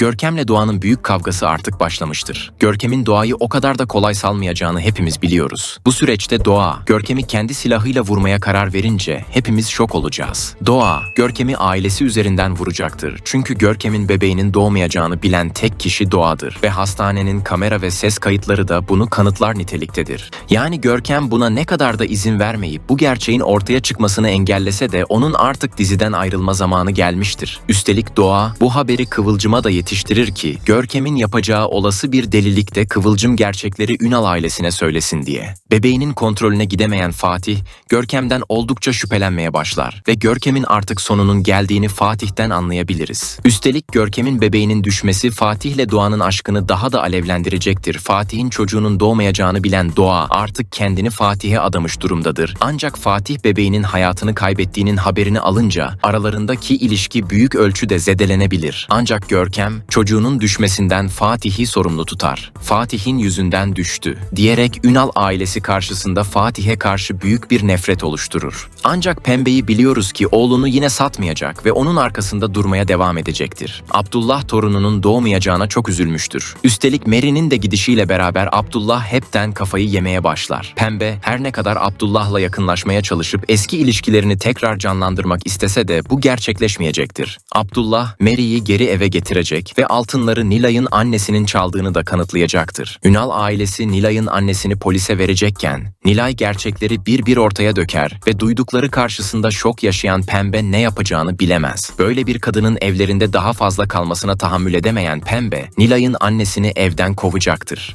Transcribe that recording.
Görkem'le Doğan'ın büyük kavgası artık başlamıştır. Görkem'in Doğa'yı o kadar da kolay salmayacağını hepimiz biliyoruz. Bu süreçte Doğa, Görkem'i kendi silahıyla vurmaya karar verince hepimiz şok olacağız. Doğa, Görkem'i ailesi üzerinden vuracaktır. Çünkü Görkem'in bebeğinin doğmayacağını bilen tek kişi Doğa'dır ve hastanenin kamera ve ses kayıtları da bunu kanıtlar niteliktedir. Yani Görkem buna ne kadar da izin vermeyip bu gerçeğin ortaya çıkmasını engellese de onun artık diziden ayrılma zamanı gelmiştir. Üstelik Doğa bu haberi Kıvılcım'a da yetiştirir ki Görkem'in yapacağı olası bir delilikte Kıvılcım gerçekleri Ünal ailesine söylesin diye. Bebeğinin kontrolüne gidemeyen Fatih, Görkem'den oldukça şüphelenmeye başlar ve Görkem'in artık sonunun geldiğini Fatih'ten anlayabiliriz. Üstelik Görkem'in bebeğinin düşmesi Fatih'le Doğan'ın aşkını daha da alevlendirecektir. Fatih'in çocuğunun doğmayacağını bilen Doğa artık kendini Fatih'e adamış durumdadır. Ancak Fatih bebeğinin hayatını kaybettiğinin haberini alınca aralarındaki ilişki büyük ölçüde zedelenebilir. Ancak Görkem çocuğunun düşmesinden Fatih'i sorumlu tutar. Fatih'in yüzünden düştü diyerek Ünal ailesi karşısında Fatih'e karşı büyük bir nefret oluşturur. Ancak Pembe'yi biliyoruz ki oğlunu yine satmayacak ve onun arkasında durmaya devam edecektir. Abdullah torununun doğmayacağına çok üzülmüştür. Üstelik Mary'nin de gidişiyle beraber Abdullah hepten kafayı yemeye başlar. Pembe her ne kadar Abdullah'la yakınlaşmaya çalışıp eski ilişkilerini tekrar canlandırmak istese de bu gerçekleşmeyecektir. Abdullah Mary'i geri eve getirecek ve altınları Nilay'ın annesinin çaldığını da kanıtlayacaktır. Ünal ailesi Nilay'ın annesini polise verecekken Nilay gerçekleri bir bir ortaya döker ve duydukları karşısında şok yaşayan Pembe ne yapacağını bilemez. Böyle bir kadının evlerinde daha fazla kalmasına tahammül edemeyen Pembe, Nilay'ın annesini evden kovacaktır.